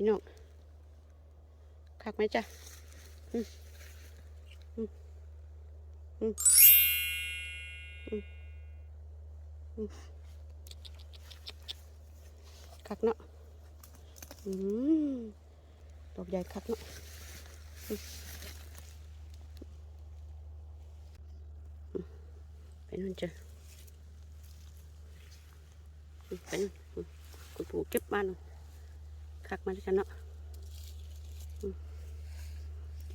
พี่น้องคักไหมจ๊ะอืมอืมอืมอืมอืมคักเนาะอืมดอกใหญ่คักเนาะไปนู่นจ้ะไปนู่นคุณปู่เก็บมาหน่อย คักมาด้วยกันเนาะ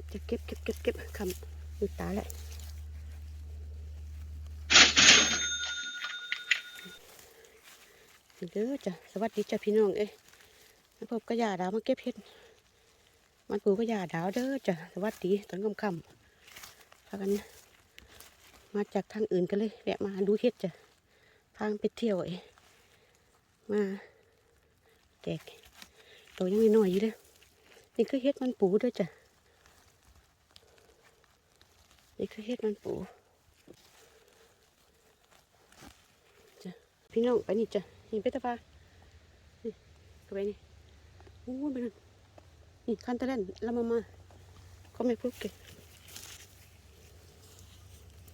เก็บเก็บเก็บเก็บเก็บคำมือตาแหละเด้อจ้ะสวัสดีจ้ะพี่น้องเอ้ยพบกระยาดาวมาเก็บเห็ดมันปูกระยาดาวเด้อจ้ะสวัสดีตอนค่ำค่ำพากันมาจากทางอื่นกันเลยแวะมาดูเห็ดจ้ะทางไปเที่ยวเอ้ยมาแตก ตัวยังไม่น้อยอยู่เลยนี่คือเห็ดมันปูด้วยจ้ะนี่คือเห็ดมันปูจ้ะพี่น้องไปนี่จ้ะนี่ไปตะพานี่เข้าไปนี่โอ้ยไปนั่นนี่คันตะเล่นละมามาเขาไม่พูดเก่ง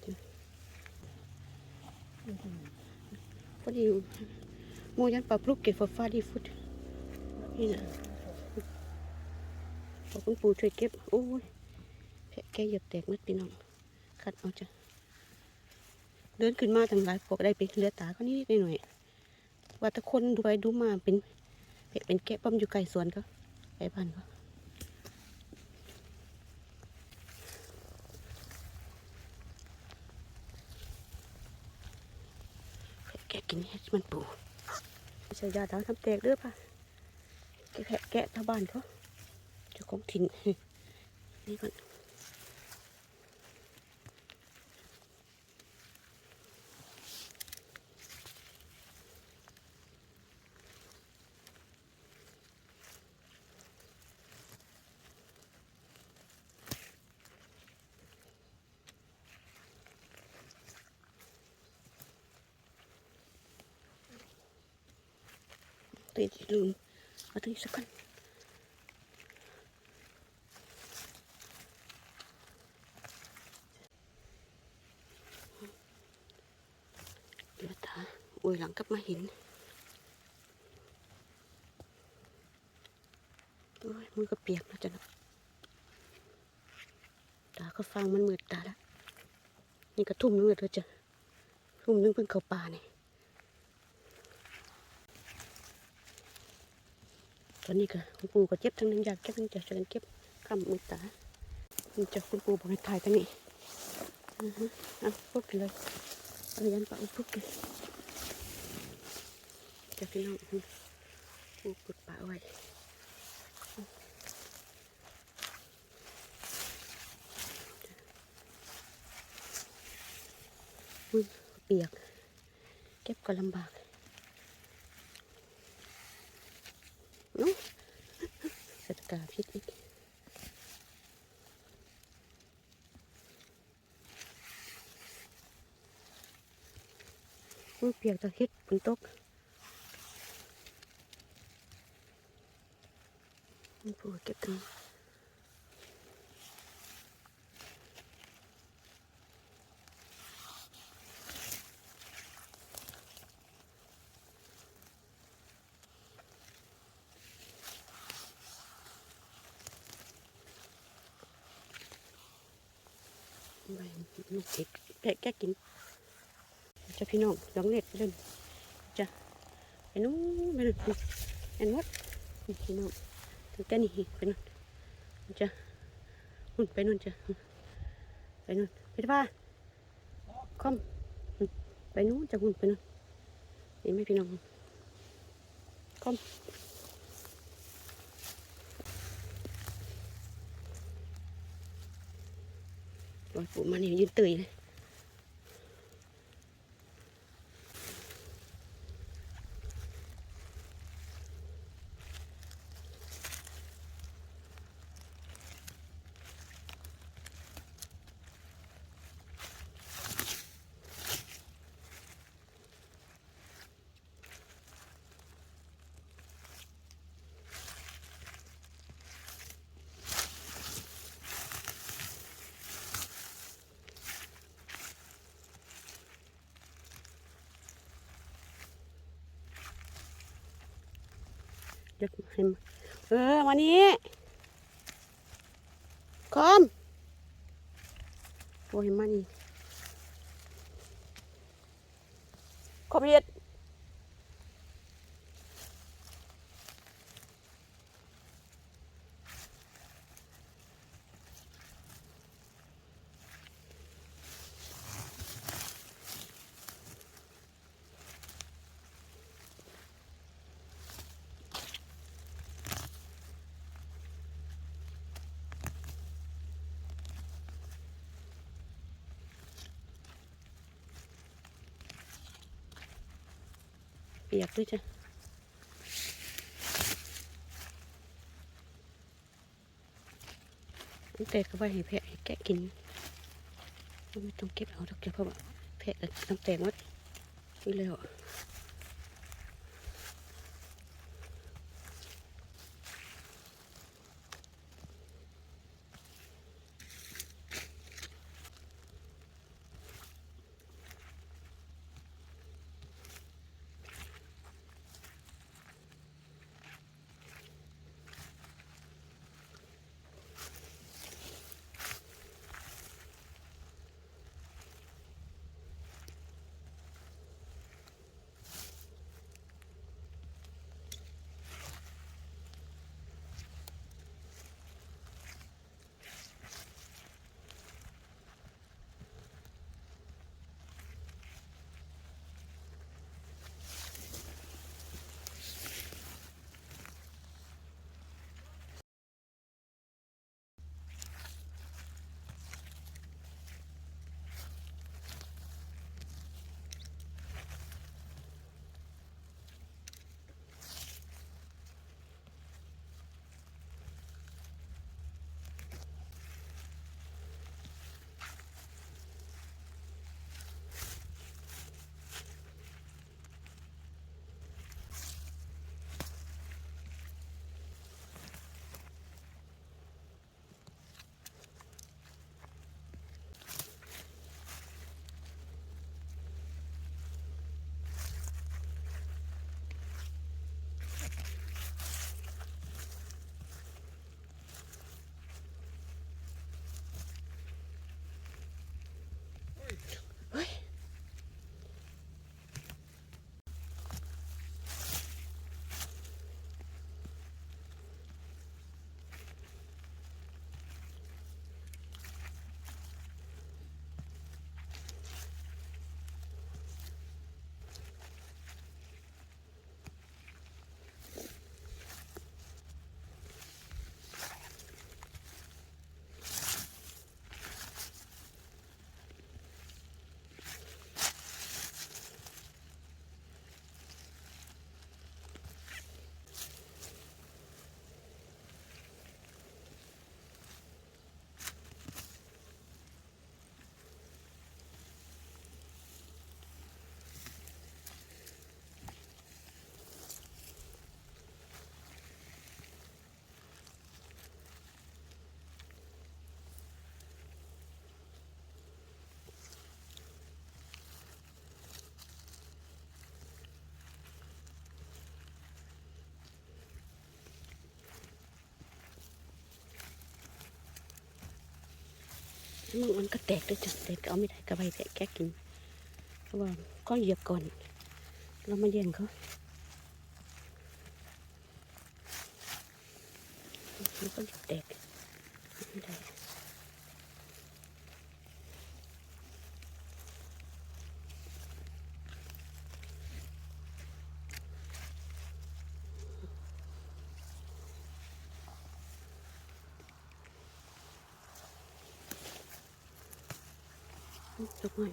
จ้ะพอดีโมยันปลาพลุกเก็บฟ้าฟ้าดีฟุต นี่นะขอบคุณปู่ช่วยเก็บ โอ้ยแพะแกเหยียบแตกมัดพี่น้องคัดเอาจ้ะ เดินขึ้นมาทางหลายพวกได้ไปเลือตาเขานิดๆหน่อยๆว่าตะคนดูไปดูมาเป็นแพะเป็นแกะป้อมอยู่ไกลสวนเขาไกลบ้านเขาแพะแกกินเห็ดมันปู่ใช่ยาดาวทำแตกเด้อป่ะ แกะแพะแกะชาวบ้านเขาเจ้าของถิ่นนี่ก่อนตีลืม เอาตีสักกันเดี๋ยวตาอวยหลังกลับมาเห็นโอ้ยมือก็เปียกแล้วจ้ะนาะตาก็ฟังมันมืดตาแล้วนี่ก็ทุ่มนึงเลยเธอจ้ะทุ่มนึงเพิ่งเข้าป่าเนี่ย อนนี้ก็คุณปู่ก็เจ็บทั้งนั้นอยากเก็บทั้งจะช่วยกันเก็บคำมือตาจะคุณปู่บอกให้ถ่ายตั้งนี้อือฮึเอาพวกกันเลยเอายันปะอาพวกกันจะพี่น้องอืมปู่ปลดปะไว้เปียก เก็บก็ลำบาก นุ๊สต กาพิษอีกมันเปียกตะเฮ็ดฝนตกมันปวดเก็บตังนี้ใบ ลูกเด็กแกะแกะกินจะพี่น้องลองเน็ตเล่นจะไปนู้นไปนู้นเห็นหมดนี่พี่น้องถึงแต่นี่ไปนู้นจะนู่นไปนู้นจะไปนู้นไปที่บ้านคอมไปนู้นจะหุ่นไปนู้นนี่ไม่พี่น้องคอม ลอยปูมานี่ยืนตื่นเลย ดี๋ยวให้มาเออวันนี้คอมโอ้ยมานี่คอมเรียด ปียกด้วยจ้ะน้ำแตกก็ไว้ให้แพะให้แกะกินไม่ต้องเก็บเอาดอกเดียวเพราะว่าแพะตั้งแตกหมดนี่แล้ว มันมันก็แตกด้วยจ้ะแตกก็เอาไม่ได้ก็ไปแตะแกะกินเพราะว่าก็เหยียบก่อน เรามาแย่งเขามันก็แตกไม่ได้ ยกมื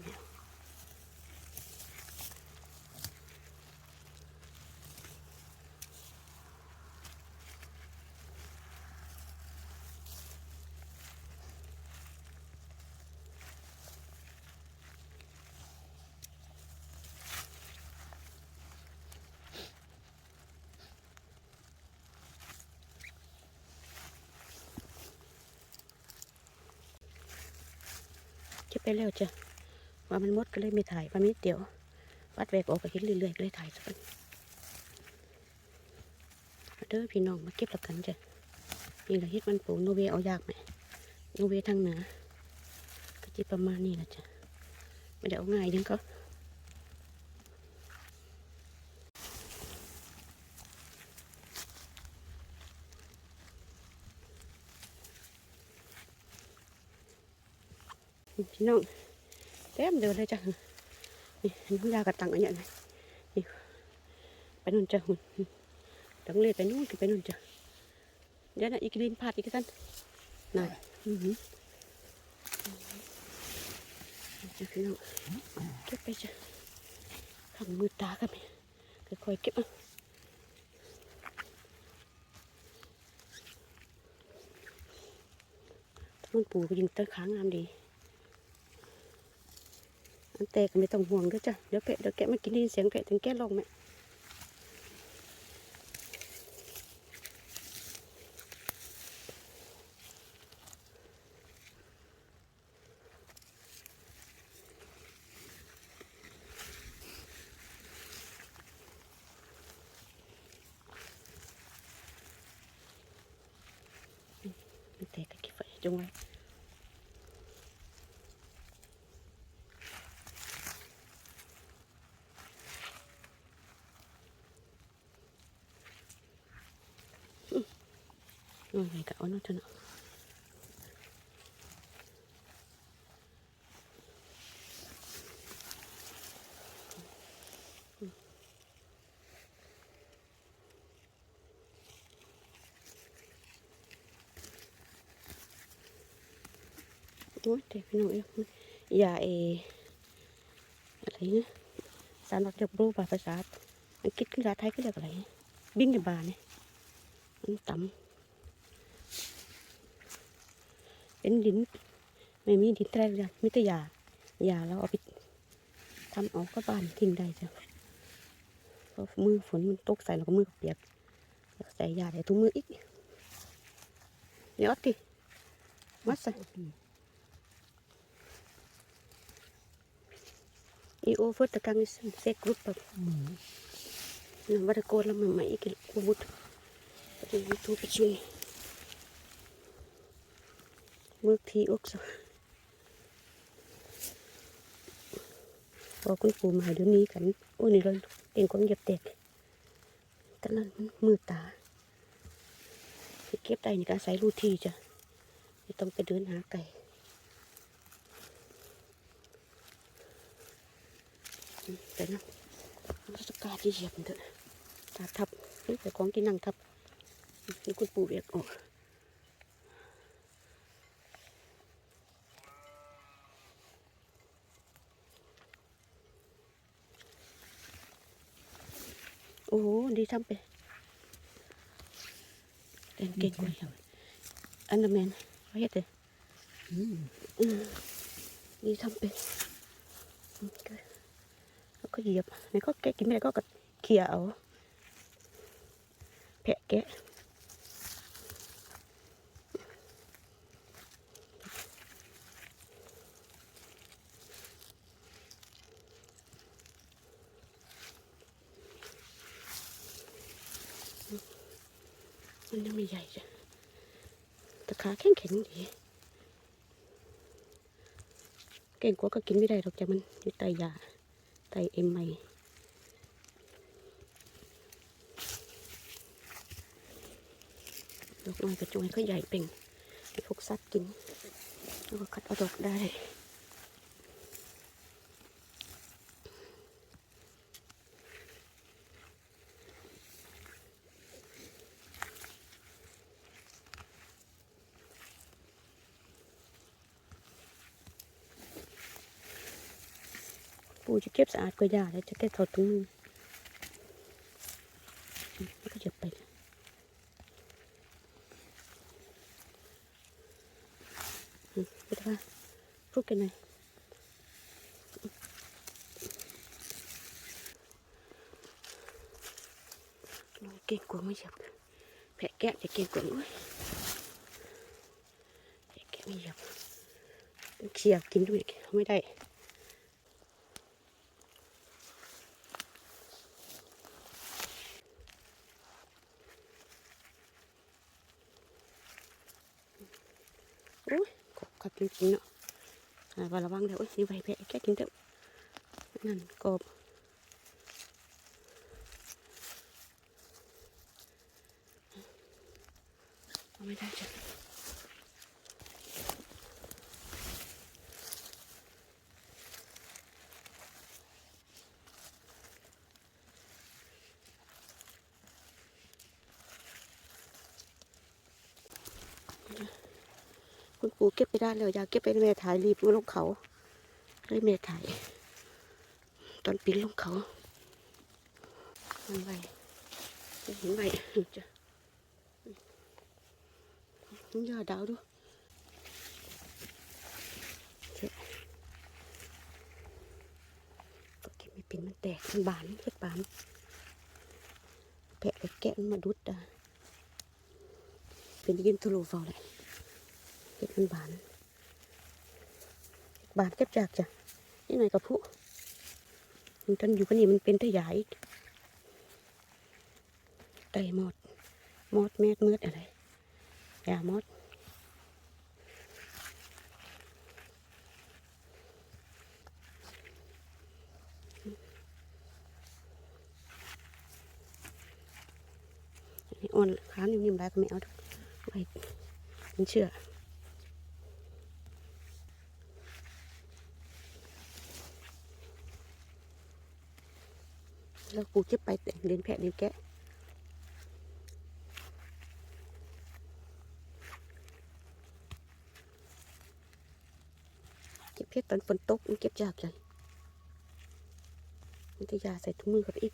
ไปแล้วจ้ะว่ามันมดก็เลยไม่ถ่ายว่ามีเดียว วัดแวกออกไปเห็นเรื่อยๆก็เลยถ่ายสักคนเด้อพี่น้องมาเก็บหลักกันจ้ะนี่แหละเฮ็ดมันปูโนเวเอายากไหมโนเวทางเหนือก็จะประมาณนี้แหละจ้ะไม่ได้เอาง่ายยังก็ พี่น้องเต็มเดินเลยจ้ะนี่อันนี้ยากระตังอันเนี้ยนะนี่ไปนู่นจ้ะหุ่นต้องเลียไปนู่นไปนู่นจ้ะเดี๋ยวนะอีกดินพาดอีกท่านน่ะอือหือจ้ะพี่น้องเก็บไปจ้ะข้างมือตากันไหมค่อยๆเก็บเอะต้นปูก็ยิงต้นค้างงามดี อันแตกก็ไม่ต้องห่วงด้วยจ้ะเดี๋ยวแกะเดี๋ยวแกะมากินได้ยินเสียงแกะถึงแกะลงไหมอันแตกก็เก็บไว้จงไว้ Ôi, mày cạo nó cho nó. Ôi, đẹp cái nỗi Dạ, ê อะไรนะสารบักจบรูปภาษาอังกฤษภาษาไทยก็ เรียกอะไรบิ้งกับบาเนี่ยมันต่ำเป็นดิน ไม่มีดินแตรกจ้ะมีแต่หญ้าหญ้าเราเอาไปทำเอาก็บ้านทิ้งได้จ้ะเพราะมือฝนมันตกใส่เราก็มือก็เปียกแล้วก็ใส่หญ้าใส่ถุงมืออีกเดี๋ยวเอาติมัดใส่อีโอเฟอร์ตะกังเซ็กกรุ๊ปแบบนั่นวัดโกนแล้วมันไม่อีกกูมุดไปดูยู มื่อทีอุกซ์ murti också. Och kun på mig då ni kan och ni då en kon jag tek. Kan man muta. เก็บได้ในการใส่รูทีจ้ะไม่ต้องไปเดินหาไก่แต่นะรัศกาที่เหยียบเถอะตาทับนี่แต่ของกินนั่งทับนี่คุณปู่เรียกออก โหดีทำไปเต้นเก่งกว่าอันเดอร์แมนเขาเฮ็ดเลยอืมดีทำไปแล้วก็เหยียบไหนก็แกะกินไม่ได้ก็เขี่ยเอาแผะแกะ มันยังไม่ใหญ่จ้ะแต่ขาแข็งแข็งดีเก่งกว่าก็กินไม่ได้หรอกจ้ะมันอยู่ไตยาไตเอ็มไอดอกน้อยกระจวยก็ใหญ่เป่งพวกสัตว์กินแล้วก็คัดเอาดอกได้ ปูจะเก็บสะอาดกว่ายาแล้วจะเก็บถอดถุงมือก็หยิบไปไปทว่าพูดกันหน่อยเก่งกว่าไม่หยับแผะแกะจะเก่งกว่าอุ้ยแผะแกะไม่หยับเขี่ยกินด้วยไม่ได้ อ ขับกินกินเนาะอ่าว่าระวังเดี๋ยวโอ้ยนี่ไวแพะแกกินเถอะนั่นกบเอาไม่ได้จ้ะ ได้เลยอยากเก็บไปแม่ถ่ายรีบลงเขาเลยแม่ถ่าย ตอนปีนลงเขามันไวเห็นไวจ้ะน้ำยาดาวดูเก็เก็บไม่เป็นมันแตกมันบานเฮ็ดบานแปะไปแกะมันมาดุดอะเป็นยินทะลุเฝ้าเลยเฮ็ดมันบาน บานเก็บจากจ้ะนี่หน่อยกับผู้มันตอนอยู่กันนี่มันเป็นตะยายไตหมดหมดแมดมืดอะไรยาหมดอันนี้อ่อนค้านิ่มๆได้ก็ไม่เอาดอกไว้มันเชื่อ แล้วกูจะไปแต่งเลี้ยงแพะเลี้ยงแกะเก็บเพชรตอนฝนตกมันเก็บยากจังมันจะยาใส่ถุงมือกับอีก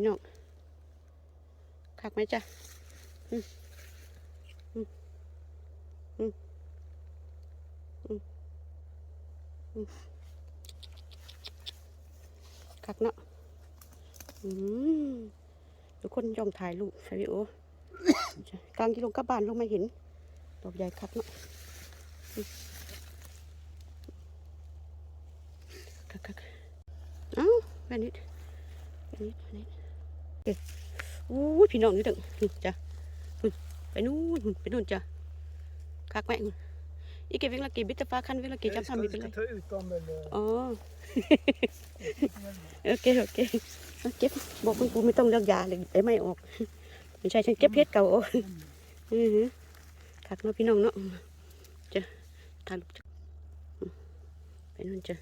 พี่น้องคักไหมจ๊ะอืมอืมอืมอืมอืมคักเนาะอืมทุกคนย่องถ่ายรูปใช่ไหมโอ้กลางกิโลกลับานลงมาเห็นดอกใหญ่คักเนาะคักคักเอ้าแม่นิดแม่นิดแม่นิด อู้ยพี่น้องนี่ดึงนี่จ้ะนู่นไปนู่นนู่นไปนู่นจ้ะคักแม่งอีเก็บเวงละกี่บิตฟ้าคันเวงละกี่ Jag จำทำมี ska เป็นไร inte ta ut dem eller... อ๋อโอเคโอเคเอาเก็บบอกคุณปูไม่ต้องเลือกยาเลยไอ้ไม่ออกไม่ใช่ฉันเก็บเพชรเก่าออกอือหือคักเนาะพี่น้องเนาะจ้ะถ่ายรูปจ้ะอืมไปนู่นจ้ะ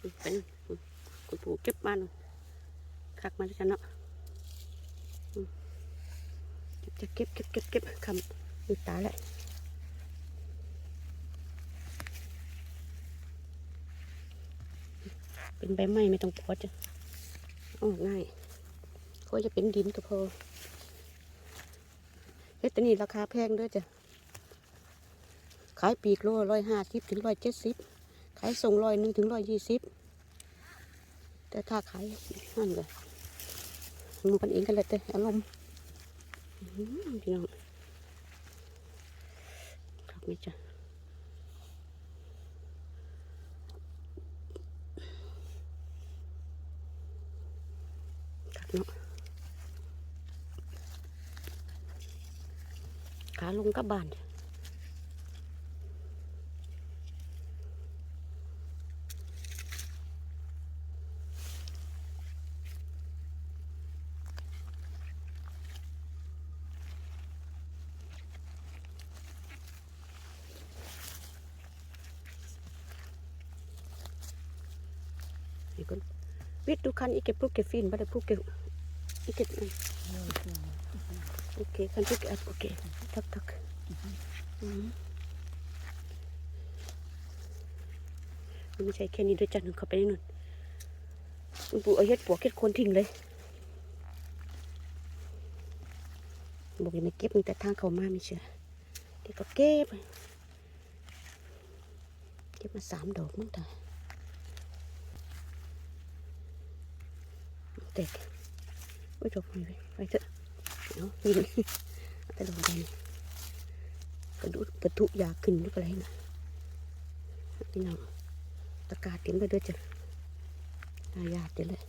อืมไปนู่นอืมคุณปูเก็บมาหน่อย คักมาด้วยกันเนาะจะเก็บเก็บเก็บเก็บคำดูตาแหละเป็นใบไม้ไม่ต้องปวดจ้ะออกง่ายก็จะเป็นดินก็พอเฮ็ดแตัวนี้ราคาแพงด้วยจ้ะ ขายปีกโลร้อยห้าสิบถึงร้อยเจ็ดสิบขายส่งร้อยหนึ่งถึงร้อยยี่สิบแต่ถ้าขายนั่นเลย มูกันเองกันเลยแต่อารมณ์พี่น้องครับไม่จ้ะครับเนาะขาลงกับบ้านจ้ะนี่คนวิทย์ดูคันอีเก็บพวกเก็บฟินบ่ได้พวกเก็บอีเก็บนั่นโอเค คันพวกเก็บโอเคทักทักอืมมันไม่ใช่แค่นี้ด้วยจ้ะหนึ่งเข้าไปในนู่นคุณปู่เอาเฮ็ดปวกเฮ็ดโคนทิ้งเลยบอกอย่าไม่เก็บมีแต่ทางเขามาไม่เชื่อเดี๋ยวก็เก็บเก็บมาสามดอกมั้งต เด็กโอ้ยจบไปไปเถอะเนาะยิงแต่ลงไปนี่กระดูกกระทุยาขึ้นหรือะไรนะพี่น้องตะการเต็มไปด้วยจ้ะนายาดเต็มเลย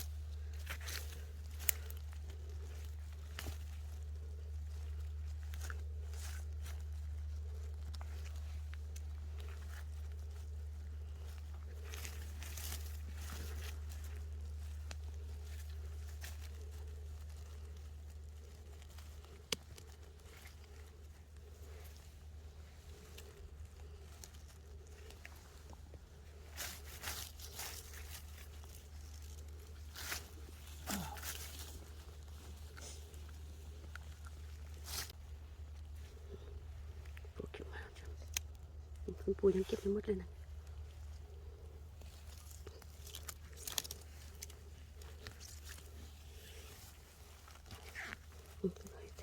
คุณปู่ยังเก็บไม่หมดเลยนะอืมเอาใจ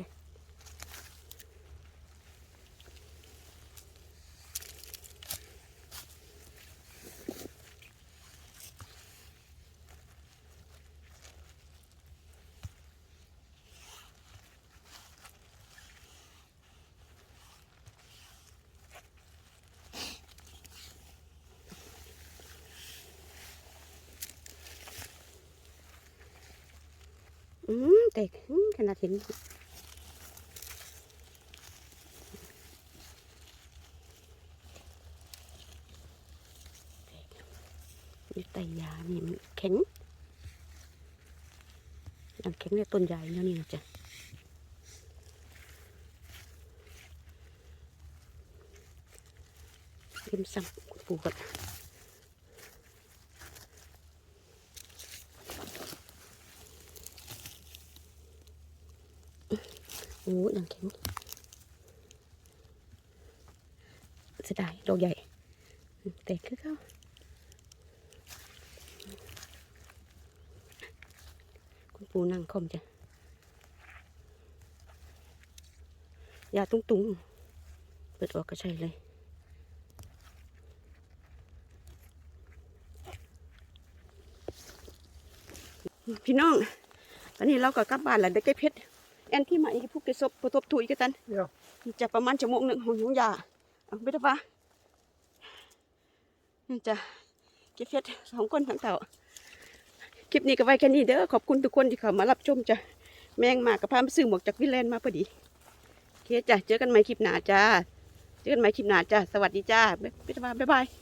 อืมแต่อืมขนาดเห็นนี่ไตยานี่มันแข็งยังแข็งเลยต้นใหญ่แล้วนี่นะจ๊ะเริ่มซ้ำปูก่อน โอ้ยังแข็งเสียดายดอกใหญ่แต่คือเขาคุณปูนั่งคอมจ้ะยาตุ้งตุงๆ เปิดออกก็ใช่เลยพี่น้อง ตอนนี้เราก็กลับบ้านแล้วได้เก็บเพชร แอนที่มาอีกพวกเก็บศพประทบถุยกันตัน Ja. จะประมาณชั่วโมงหนึ่งของหงยาเอาไปเถอะปะนี่จะเก็บเพชรสองคนทั้งเต่าคลิปนี้ก็ไว้แค่นี้เด้อขอบคุณทุกคนที่เข้ามารับชมจ้ะแมงมากับพาไปซื้อหมวกจากวิลแลนด์มาพอดีโอเคจ้ะเจอกันใหม่คลิปหน้าจ้าเจอกันใหม่คลิปหน้าจ้าสวัสดีจ้าไปเถอะปะบ๊ายบาย